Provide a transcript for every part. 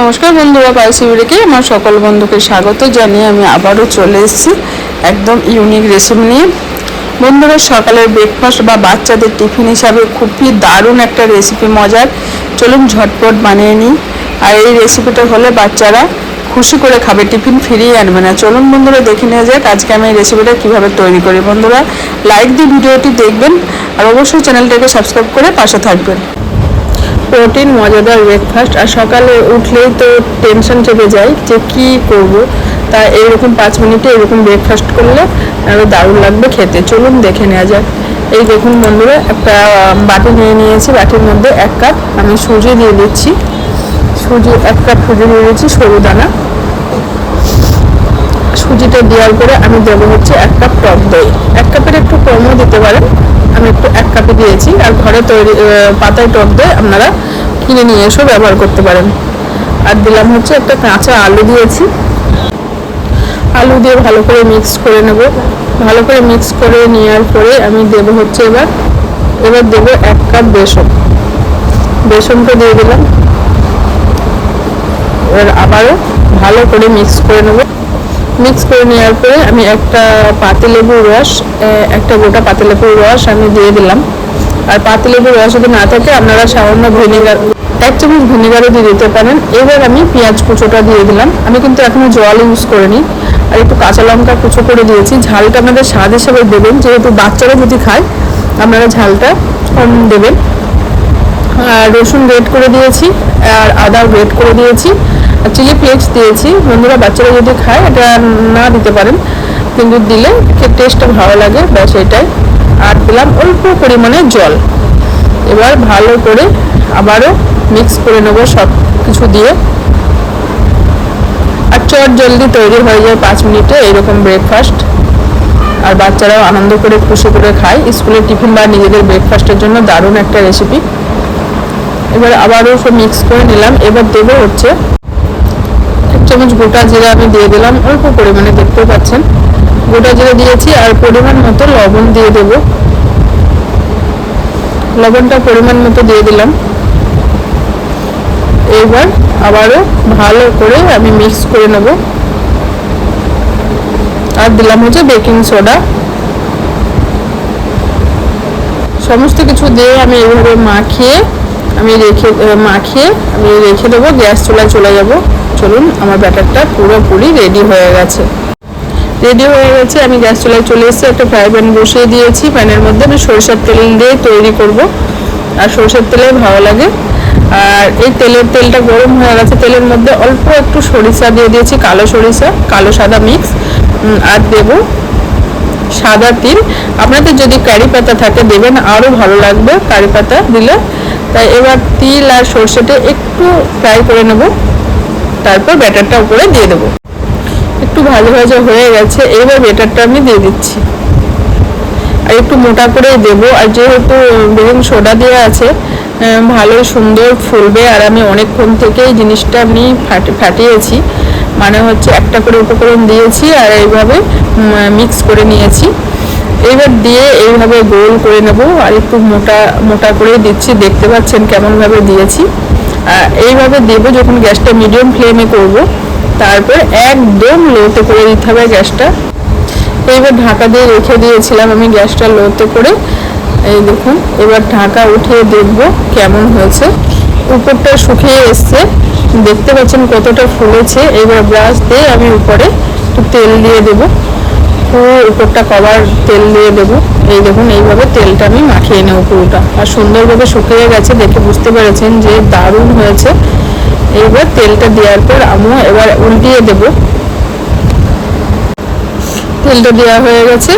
নমস্কার বন্ধুরা পাইসিবিড়িকে আমার সকল বন্ধুকে স্বাগত জানিয়ে আমি আবারও চলে এসেছি একদম ইউনিক রেসিপি নিয়ে। বন্ধুরা, সকালের ব্রেকফাস্ট বা বাচ্চাদের টিফিন হিসাবে খুবই দারুণ একটা রেসিপি মজার। চলুন ঝটপট বানিয়ে নিই। আর এই রেসিপিটা হলে বাচ্চারা খুশি করে খাবে টিফিন ফিরিয়ে আনবে না। চলুন বন্ধুরা, দেখে নেওয়া যাক আজকে আমি এই রেসিপিটা কীভাবে তৈরি করি। বন্ধুরা লাইক দিয়ে ভিডিওটি দেখবেন আর অবশ্যই চ্যানেলটাকে সাবস্ক্রাইব করে পাশে থাকবেন। প্রোটিন মজাদার ব্রেকফাস্ট আর সকালে উঠলেই তো টেনশন চেপে যায় যে কি করব। তা এইরকম পাঁচ মিনিটে এরকম ব্রেকফাস্ট করলে আরও দারুণ লাগবে খেতে। চলুন দেখে নেওয়া যাক। এই দেখুন বন্ধুরা, একটা বাটি নিয়ে নিয়েছি। বাটির মধ্যে এক কাপ আমি সুজি দিয়ে দিচ্ছি। সুজি, এক কাপ সুজি দিয়ে দিচ্ছি, সরু দানা। সুজিটা দেওয়ার পরে আমি দেবো হচ্ছে এক কাপ টক দই। এক কাপের একটু কমও দিতে পারেন। আমি একটু এক কাপে দিয়েছি। আর ঘরে তৈরি পাতায় টক দই আপনারা কিনে নিয়ে এসেও ব্যবহার করতে পারেন। আর দিলাম হচ্ছে একটা কাঁচা আলু দিয়েছি। আলু দিয়ে ভালো করে মিক্স করে নেব। ভালো করে মিক্স করে নেওয়ার পরে আমি দেবো হচ্ছে এবার এবার দেবো এক কাপ বেসন। বেসনটা দিয়ে দিলাম। এবার আবারও ভালো করে মিক্স করে নেব। মিক্স করে নেওয়ার পরে আমি একটা পাতিলেবুর রস একটা গোটা পাতিলেবুর রস আমি দিয়ে দিলাম। আর পাতিলেবুর রস যদি না থাকে, আপনারা সামান্য ভিনেগার এক চামচ ভিনেগারও দিয়ে দিতে পারেন। এবার আমি পেঁয়াজ কুচোটা দিয়ে দিলাম। আমি কিন্তু এখনও জল ইউজ করিনি। আর একটু কাঁচা লঙ্কা কুচো করে দিয়েছি। ঝালটা আপনাদের স্বাদ হিসেবে দেবেন। যেহেতু বাচ্চারা যদি খায়, আপনারা ঝালটা কম দেবেন। আর রসুন রেড করে দিয়েছি। আর আদা রেড করে দিয়েছি। আর চিলি ফ্লেক্স দিয়েছি। বন্ধুরা, বাচ্চারা যদি খায়, এটা না দিতে পারেন। কিন্তু দিলে টেস্টটা ভালো লাগে। ব্যাস এটাই। আর দিলাম অল্প পরিমাণে জল। এবার ভালো করে আবারও মিক্স করে নেব সব কিছু দিয়ে। আর চট জলদি তৈরি হয়ে যায় পাঁচ মিনিটে এইরকম ব্রেকফাস্ট আর বাচ্চারাও আনন্দ করে, খুশি করে খায়। স্কুলের টিফিন বা নিজেদের ব্রেকফাস্টের জন্য দারুণ একটা রেসিপি এবার আবারও সব মিক্স করে নিলাম। এবার দেবো হচ্ছে এক চামচ গোটা জিরা আমি দিয়ে দিলাম। অল্প পরিমাণে দেখতে পাচ্ছেন। গোটা জিরা দিয়েছি আর পরিমাণ মতো লবণ দিয়ে দেব। লবণটা পরিমাণ মতো দিয়ে দিলাম। এবার আবারও ভালো করে আমি মিক্স করে নেব। আর দিলাম হচ্ছে বেকিং সোডা সমস্ত কিছু দিয়ে আমি এইভাবে মাখিয়ে, আমি রেখে মাখিয়ে আমি রেখে দেবো, গ্যাস চুলায় চলে যাব। চলুন, আমার ব্যাটারটা পুরোপুরি রেডি হয়ে গেছে। রেডি হয়ে গেছে। আমি গ্যাস চুলায় চলে এসেছি, একটা ফ্রাই প্যান বসিয়ে দিয়েছি। প্যানের মধ্যে আমি সরষের তেল দিয়ে তৈরি করব। আর সরষের তেলে ভালো লাগে। আর এই তেলের তেলটা গরম হয়ে গেছে। তেলের মধ্যে অল্প একটু সরিষা দিয়ে দিয়েছি, কালো সরিষা, কালো সাদা মিক্স আর দেবো সাদা তিল। আপনাদের যদি কারি পাতা থাকে, দেবেন, আরও ভালো লাগবে কারি পাতা দিলে। তাই এবার তিল আর সর্ষেটা একটু ফ্রাই করে নেব। তারপর ব্যাটারটা উপরে দিয়ে দেবো। একটু ভাজা হয়ে গেছে, এবার ব্যাটারটা আমি দিয়ে দিচ্ছি। আর একটু মোটা করে দেব, আর যেহেতু বেগুন সোডা দেওয়া আছে ভালো সুন্দর ফুলবে, আর আমি অনেকক্ষণ থেকে এই জিনিসটা আমি ফাটি- ফাটিয়েছি। মানে হচ্ছে একটা করে উপকরণ দিয়েছি, আর এইভাবে মিক্স করে নিয়েছি। এইবার দিয়ে এইভাবে গোল করে নেব, আর একটু মোটা মোটা করে দিচ্ছি, দেখতে পাচ্ছেন কেমনভাবে দিয়েছি। এইভাবে দেবো যখন গ্যাসটা মিডিয়াম ফ্লেমে করব। তারপর একদম লোতে করে দিতে হবে গ্যাসটা। এইবার ঢাকা দিয়ে রেখে দিয়েছিলাম আমি গ্যাসটা লোতে করে। এই দেখুন, এবার ঢাকা উঠিয়ে দেখব কেমন হয়েছে। উপরটা শুকিয়ে এসছে। দেখতে পাচ্ছেন কতটা ফুলেছে। এবার ব্রাশ দিয়ে আমি উপরে একটু তেল দিয়ে দেব। পুরো উপরটা কভার তেল দিয়ে দেবো। এই দেখুন, এইভাবে তেলটা আমি মাখিয়ে নেব পুরোটা। আর সুন্দরভাবে শুকিয়ে গেছে দেখে বুঝতে পেরেছেন যে দারুণ হয়েছে। এইবার তেলটা দেওয়ার পর আমিও এবার উল্টিয়ে দেবো। তেলটা দেওয়া হয়ে গেছে।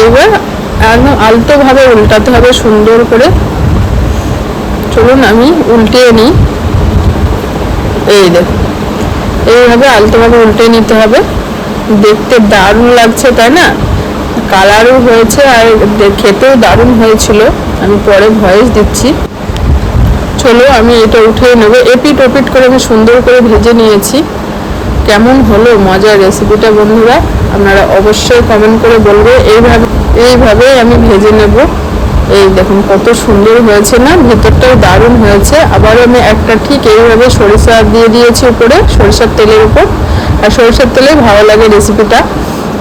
এইবার একদম আলতোভাবে উল্টাতে হবে, সুন্দর করে। চলুন, আমি উল্টিয়ে নিই। এই দেখুন, এইভাবে আলতোভাবে উল্টে নিতে হবে। দেখতে দারুণ লাগছে, তাই না? কালারও হয়েছে আর খেতেও দারুণ হয়েছিল। আমি পরে ভয়েস দিচ্ছি। চলো, আমি এটা উঠিয়ে নেব। এপিট ওপিট করে আমি সুন্দর করে ভেজে নিয়েছি। কেমন হলো মজার রেসিপিটা বন্ধুরা? আপনারা অবশ্যই কমেন্ট করে বলবে। এইভাবে এইভাবে আমি ভেজে নেব। এই দেখুন, কত সুন্দর হয়েছে না? ভেতরটাও দারুণ হয়েছে। আবার আমি একটা ঠিক এইভাবে সরিষা দিয়ে দিয়েছি উপরে, সরিষার তেলের উপর। আর সরষের তেলে ভালো লাগে রেসিপিটা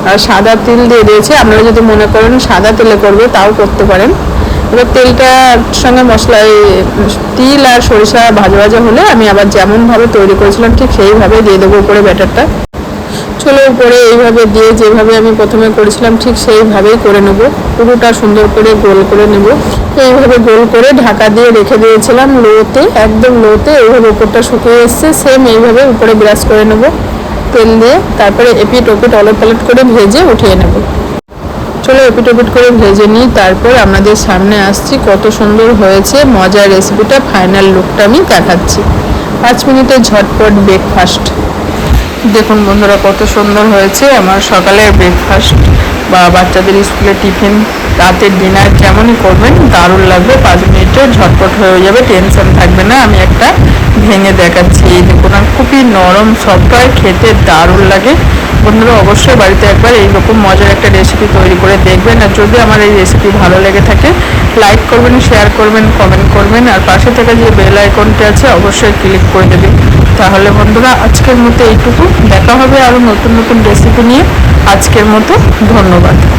আর সাদা তিল দিয়ে দিয়েছি। আপনারা যদি মনে করেন সাদা তেলে করবে, তাও করতে পারেন। এবার তেলটার সঙ্গে মশলা তিল আর সরিষা ভাজা ভাজা হলে আমি আবার যেমনভাবে তৈরি করেছিলাম, ঠিক সেইভাবে দিয়ে দেবো উপরে ব্যাটারটা। চলো উপরে এইভাবে দিয়ে যেভাবে আমি প্রথমে করেছিলাম, ঠিক সেইভাবেই করে নেব। পুরোটা সুন্দর করে গোল করে নেব। এইভাবে গোল করে ঢাকা দিয়ে রেখে দিয়েছিলাম, লোতে, একদম লোতে। এইভাবে উপরটা শুকিয়ে এসছে। সেম এইভাবে উপরে ব্রাশ করে নেব। তেল দিয়ে তারপরে এপিট ওপিট অলট পালট করে ভেজে উঠিয়ে নেব। চলো এপিট ওপিট করে ভেজে নিই, তারপর আমাদের সামনে আসছি কত সুন্দর হয়েছে, মজার রেসিপিটা ফাইনাল লুকটা আমি দেখাচ্ছি। পাঁচ মিনিটের ঝটপট ব্রেকফাস্ট দেখুন বন্ধুরা, কত সুন্দর হয়েছে আমার সকালের ব্রেকফাস্ট বা বাচ্চাদের স্কুলে টিফিন রাতের ডিনার যেমনই করবেন, দারুণ লাগবে। পাঁচ মিনিটে ঝটপট হয়ে যাবে টেনশন থাকবে না। আমি একটা ভেঙে দেখাচ্ছি। এই দেখুন, আর খুবই নরম সফট হয়, খেতে দারুণ লাগে। বন্ধুরা, অবশ্যই বাড়িতে একবার এইরকম মজার একটা রেসিপি তৈরি করে দেখবেন। আর যদি আমার এই রেসিপি ভালো লেগে থাকে লাইক করবেন শেয়ার করবেন কমেন্ট করবেন। আর পাশে থাকা যে বেল আইকনটি আছে, অবশ্যই ক্লিক করে দেবেন। তাহলে বন্ধুরা, আজকের মতো এইটুকু। দেখা হবে আরও নতুন নতুন রেসিপি নিয়ে। আজকের মতো ধন্যবাদ।